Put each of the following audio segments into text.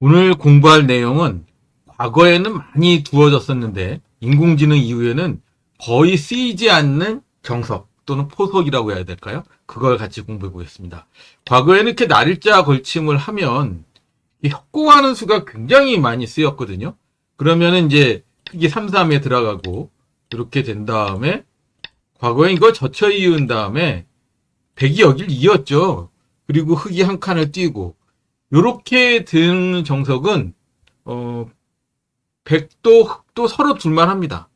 오늘 공부할 내용은 과거에는 많이 두어졌었는데 인공지능 이후에는 거의 쓰이지 않는 정석 또는 포석이라고 해야 될까요? 그걸 같이 공부해 보겠습니다. 과거에는 이렇게 날일자 걸침을 하면 이 협공하는 수가 굉장히 많이 쓰였거든요. 그러면은 이제 크기 3, 3에 들어가고 이렇게 된 다음에 과거에 이걸 젖혀 이은 다음에 백이 여길 이었죠. 그리고 흙이 한 칸을 띄고 요렇게 든 정석은 어 백도 흙도 서로 둘만 합니다.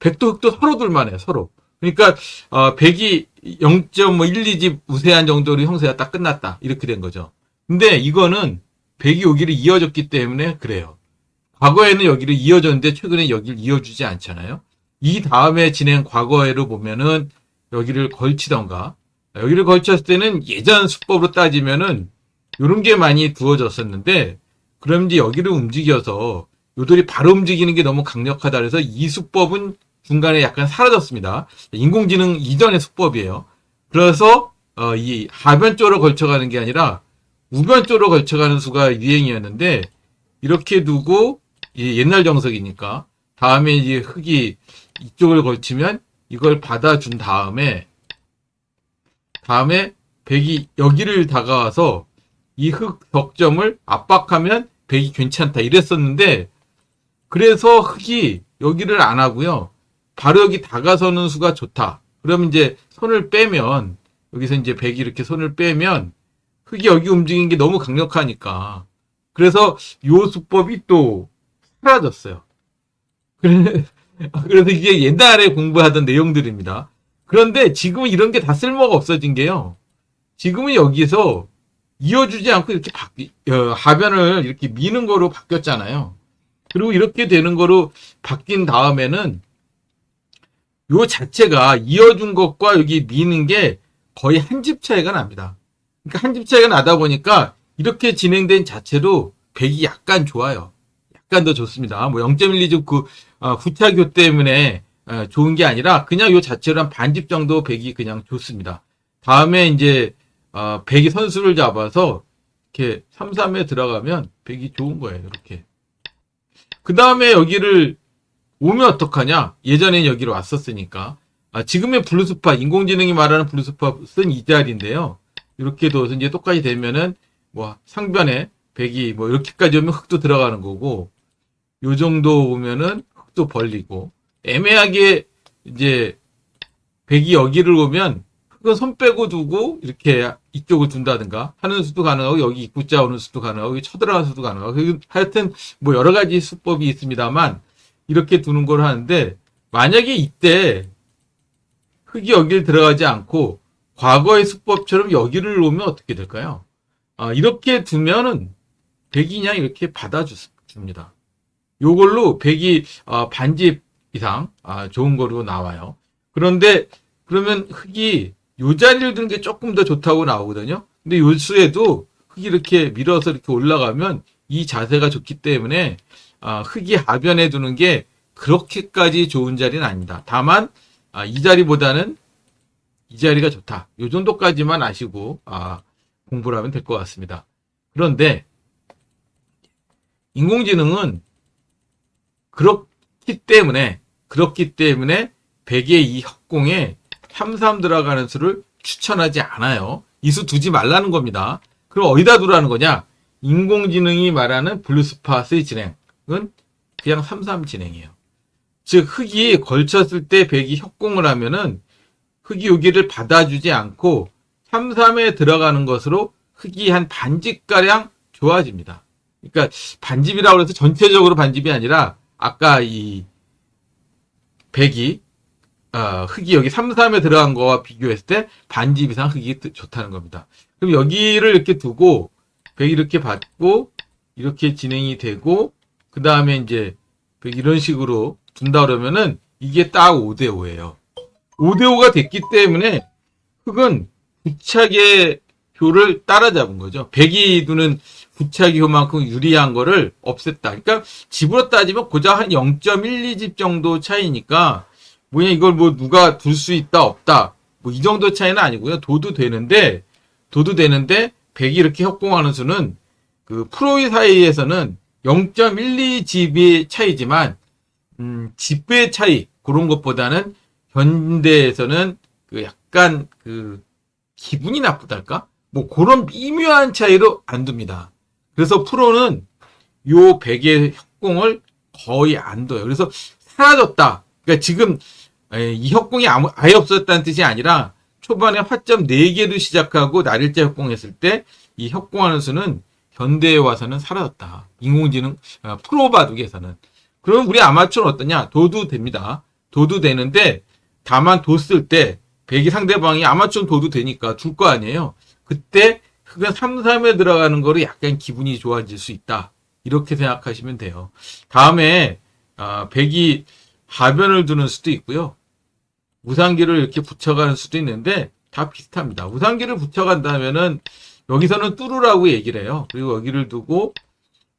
백도 흙도 서로 둘만 해요. 서로. 그러니까 어 백이 0.127 우세한 정도로 형태가 딱 끝났다. 이렇게 된 거죠. 근데 이거는 백이 여기를 이어졌기 때문에 그래요. 과거에는 여기를 이어졌는데 최근에 여기를 이어주지 않잖아요. 이 다음에 진행 과거에로 보면은 여기를 걸치던가 여기를 걸쳤을 때는 예전 수법으로 따지면은 요런 게 많이 두어졌었는데 그럼 이제 여기를 움직여서 요들이 바로 움직이는 게 너무 강력하다 그래서 이 수법은 중간에 약간 사라졌습니다. 인공지능 이전의 수법이에요. 그래서 어, 이 하변 쪽으로 걸쳐가는 게 아니라 우변 쪽으로 걸쳐가는 수가 유행이었는데 이렇게 두고 이 옛날 정석이니까 다음에 이제 흙이 이쪽을 걸치면 이걸 받아준 다음에 다음에 백이 여기를 다가와서 이흙 벽점을 압박하면 백이 괜찮다 이랬었는데 그래서 흙이 여기를 안 하고요. 바로 여기 다가서는 수가 좋다. 그러면 이제 손을 빼면 여기서 이제 백이 이렇게 손을 빼면 흙이 여기 움직이는 게 너무 강력하니까 그래서 요 수법이 또 사라졌어요. 그래- 그래서 이게 옛날에 공부하던 내용들입니다. 그런데 지금은 이런 게 다 쓸모가 없어진 게요. 지금은 여기서 이어주지 않고 이렇게 바뀌, 어, 하변을 이렇게 미는 거로 바뀌었잖아요. 그리고 이렇게 되는 거로 바뀐 다음에는 요 자체가 이어준 것과 여기 미는 게 거의 한 집 차이가 납니다. 그러니까 한 집 차이가 나다 보니까 이렇게 진행된 자체로 백이 약간 좋아요. 약간 더 좋습니다. 뭐 0.12집 그 어, 후차교 때문에 어, 좋은 게 아니라 그냥 요 자체로 한 반집 정도 백이 그냥 좋습니다. 다음에 이제 어, 백이 선수를 잡아서 이렇게 3, 3에 들어가면 백이 좋은 거예요. 이렇게. 그 다음에 여기를 오면 어떡하냐? 예전엔 여기로 왔었으니까. 아, 지금의 블루스파, 인공지능이 말하는 블루스팟은 이 자리인데요. 이렇게 둬서 이제 똑같이 되면은 뭐 상변에 백이 뭐 이렇게까지 오면 흙도 들어가는 거고 요 정도 오면은 흙도 벌리고 애매하게 이제 백이 여기를 오면 흙은 손 빼고 두고 이렇게 이쪽을 둔다든가 하는 수도 가능하고 여기 입구자 오는 수도 가능하고 여기 쳐들어가는 수도 가능하고 그 하여튼 뭐 여러 가지 수법이 있습니다만 이렇게 두는 걸 하는데 만약에 이때 흙이 여기를 들어가지 않고 과거의 수법처럼 여기를 놓으면 어떻게 될까요? 아, 이렇게 두면은 백이 그냥 이렇게 받아줍니다. 요걸로 백이 어, 반집 이상 아, 좋은 거로 나와요. 그런데 그러면 흙이 요 자리를 두는 게 조금 더 좋다고 나오거든요. 근데 요 수에도 흙이 이렇게 밀어서 이렇게 올라가면 이 자세가 좋기 때문에 아, 흙이 하변에 두는 게 그렇게까지 좋은 자리는 아니다. 다만 아, 이 자리보다는 이 자리가 좋다. 요 정도까지만 아시고 아, 공부를 하면 될 것 같습니다. 그런데 인공지능은 그렇기 때문에 그렇기 때문에 백의 이 협공에 3, 3 들어가는 수를 추천하지 않아요. 이 수 두지 말라는 겁니다. 그럼 어디다 두라는 거냐? 인공지능이 말하는 블루스팟의 진행은 그냥 3, 3 진행이에요. 즉 흙이 걸쳤을 때 백이 협공을 하면은 흙이 여기를 받아주지 않고 3, 3에 들어가는 것으로 흙이 한 반집가량 좋아집니다. 그러니까 반집이라고 해서 전체적으로 반집이 아니라 아까 이 백이 어, 흙이 여기 3, 3에 들어간 거와 비교했을 때 반집 이상 흙이 뜨- 좋다는 겁니다. 그럼 여기를 이렇게 두고 백이 이렇게 받고 이렇게 진행이 되고 그 다음에 이제 백 이런 식으로 둔다 그러면은 이게 딱 5대 5예요. 5대 5가 됐기 때문에 흙은 부착의 효를 따라잡은 거죠. 백이 두는 부착의 효만큼 유리한 거를 없앴다. 그러니까 집으로 따지면 고작 한 0.12집 정도 차이니까 뭐냐 이걸 뭐 누가 둘 수 있다 없다 뭐 이 정도 차이는 아니고요. 도도 되는데 도도 되는데 백이 이렇게 협공하는 수는 그 프로의 사이에서는 0.12GB 차이지만 음, 10배 차이 그런 것보다는 현대에서는 그 약간 그 기분이 나쁘달까? 뭐 그런 미묘한 차이로 안 둡니다. 그래서 프로는 요 베개 협공을 거의 안 둬요. 그래서 사라졌다. 그러니까 지금 에, 이 협공이 아무, 아예 없었다는 뜻이 아니라 초반에 화점 4개로 시작하고 날일자 협공했을 때 이 협공하는 수는 현대에 와서는 사라졌다. 인공지능 아, 프로 바둑에서는. 그럼 우리 아마추어는 어떠냐? 도도 됩니다. 도도 되는데 다만 뒀을 때 백이 상대방이 아마추어는 도도 되니까 줄 거 아니에요. 그때 흑은 3, 3에 들어가는 거로 약간 기분이 좋아질 수 있다. 이렇게 생각하시면 돼요. 다음에 아, 백이 하변을 두는 수도 있고요. 우상기를 이렇게 붙여가는 수도 있는데 다 비슷합니다. 우상기를 붙여간다면은 여기서는 뚜루라고 얘기를 해요. 그리고 여기를 두고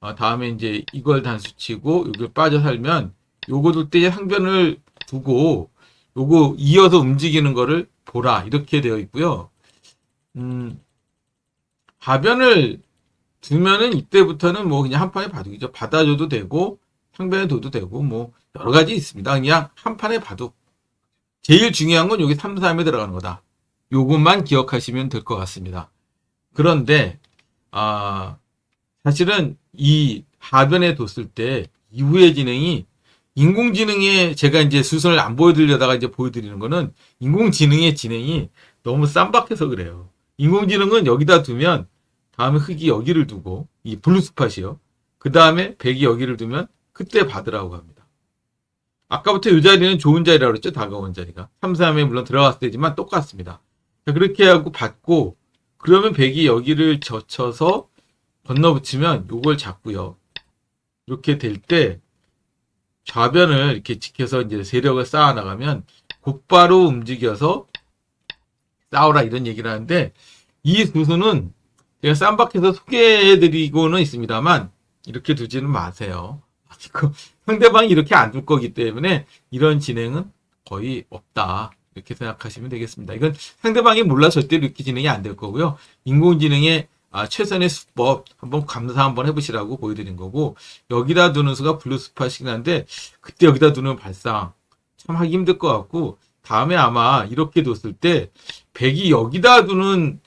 어, 다음에 이제 이걸 단수치고 여기를 빠져 살면 요거 둘때 상변을 두고 요거 이어서 움직이는 거를 보라 이렇게 되어 있고요. 음, 하변을 두면은 이때부터는 뭐 그냥 한 판에 바둑이죠. 받아줘도 되고 상변에 둬도 되고 뭐 여러 가지 있습니다. 그냥 한 판에 바둑. 제일 중요한 건 여기 3, 3에 들어가는 거다. 요것만 기억하시면 될 것 같습니다. 그런데 아 사실은 이 하변에 뒀을 때 이후의 진행이 인공지능의 제가 이제 수선을 안 보여드리려다가 이제 보여드리는 거는 인공지능의 진행이 너무 쌈박해서 그래요. 인공지능은 여기다 두면 다음에 흙이 여기를 두고 이 블루스팟이요. 그 다음에 백이 여기를 두면 그때 받으라고 합니다. 아까부터 이 자리는 좋은 자리라고 그랬죠. 다가온 자리가. 3, 3에 물론 들어갔을 때지만 똑같습니다. 자, 그렇게 하고 받고 그러면 백이 여기를 젖혀서 건너붙이면 요걸 잡고요. 이렇게 될 때 좌변을 이렇게 지켜서 이제 세력을 쌓아 나가면 곧바로 움직여서 싸우라 이런 얘기를 하는데 이 수수는 제가 쌈박해서 소개해드리고는 있습니다만 이렇게 두지는 마세요. 이거 상대방이 이렇게 안 둘 거기 때문에 이런 진행은 거의 없다. 이렇게 생각하시면 되겠습니다. 이건 상대방이 몰라 절대로 이렇게 진행이 안 될 거고요. 인공지능의 아, 최선의 수법 한번 감사 한번 해보시라고 보여드린 거고 여기다 두는 수가 블루스팟이긴 한데 그때 여기다 두는 발상 참 하기 힘들 것 같고 다음에 아마 이렇게 뒀을 때 백이 여기다 두는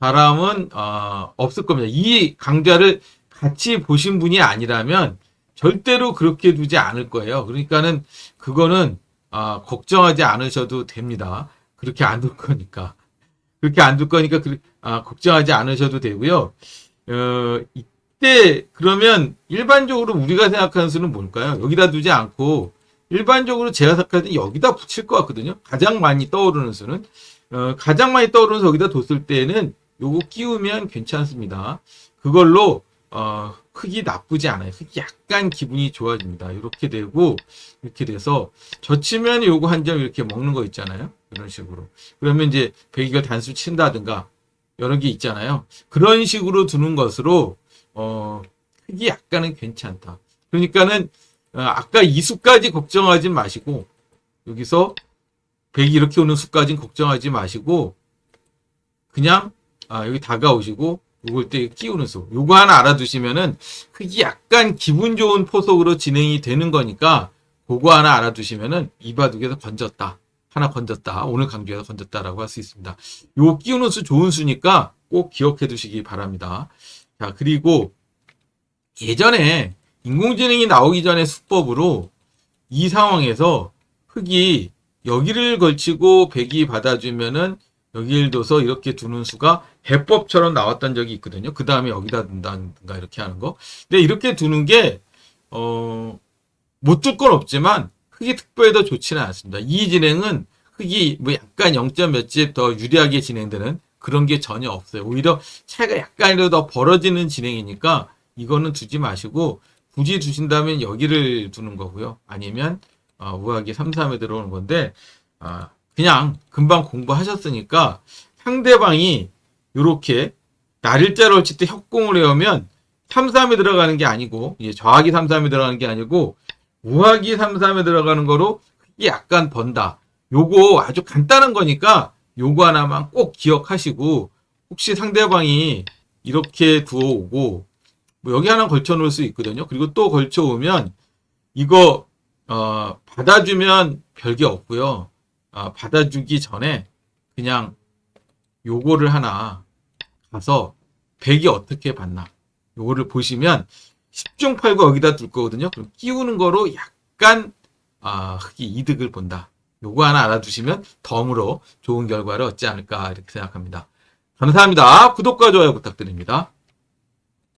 사람은 아, 없을 겁니다. 이 강좌를 같이 보신 분이 아니라면 절대로 그렇게 두지 않을 거예요. 그러니까는 그거는 아, 걱정하지 않으셔도 됩니다. 그렇게 안 둘 거니까. 그렇게 안 둘 거니까 그, 아, 걱정하지 않으셔도 되고요. 어, 이때 그러면 일반적으로 우리가 생각하는 수는 뭘까요? 여기다 두지 않고 일반적으로 제가 생각할 때 여기다 붙일 것 같거든요. 가장 많이 떠오르는 수는 어, 가장 많이 떠오르는 수 여기다 뒀을 때는 요거 끼우면 괜찮습니다. 그걸로 어, 흙이 나쁘지 않아요. 흙이 약간 기분이 좋아집니다. 이렇게 되고 이렇게 돼서 젖히면 요거 한 점 이렇게 먹는 거 있잖아요. 이런 식으로. 그러면 이제 배기가 단수 친다든가 여러 개 있잖아요. 그런 식으로 두는 것으로 어, 흙이 약간은 괜찮다. 그러니까는 어, 아까 이 수까지 걱정하지 마시고 여기서 백이 이렇게 오는 수까지는 걱정하지 마시고 그냥 아, 여기 다가오시고 요걸 때 끼우는 수. 요거 하나 알아두시면은 그게 약간 기분 좋은 포석으로 진행이 되는 거니까 그거 하나 알아두시면은 이 바둑에서 건졌다. 하나 건졌다. 오늘 강조해서 건졌다라고 할 수 있습니다. 요 끼우는 수 좋은 수니까 꼭 기억해 두시기 바랍니다. 자, 그리고 예전에 인공지능이 나오기 전에 수법으로 이 상황에서 흙이 여기를 걸치고 백이 받아주면은 여기를 둬서 이렇게 두는 수가 해법처럼 나왔던 적이 있거든요. 그 다음에 여기다 둔다든가 이렇게 하는 거. 근데 이렇게 두는 게, 어, 못둘건 없지만 흙이 특별히 더 좋지는 않습니다. 이 진행은 흙이 뭐 약간 0. 몇집 더 유리하게 진행되는 그런 게 전혀 없어요. 오히려 차이가 약간이라도 더 벌어지는 진행이니까 이거는 두지 마시고 굳이 두신다면 여기를 두는 거고요. 아니면 어, 우하기 3, 3에 들어오는 건데 아, 그냥 금방 공부하셨으니까 상대방이 이렇게 날일자로 칠때 협공을 해오면 3, 3에 들어가는 게 아니고 이제 좌하기 3, 3에 들어가는 게 아니고 우하기 3, 3에 들어가는 거로 약간 번다. 요거 아주 간단한 거니까 요거 하나만 꼭 기억하시고 혹시 상대방이 이렇게 두어오고 뭐 여기 하나 걸쳐 놓을 수 있거든요. 그리고 또 걸쳐 오면 이거 어, 받아주면 별게 없고요. 아, 받아주기 전에 그냥 요거를 하나 가서 백이 어떻게 받나 요거를 보시면 10중 8구 여기다 둘 거거든요. 그럼 끼우는 거로 약간 아, 흑이 이득을 본다. 요거 하나 알아두시면 덤으로 좋은 결과를 얻지 않을까 이렇게 생각합니다. 감사합니다. 구독과 좋아요 부탁드립니다.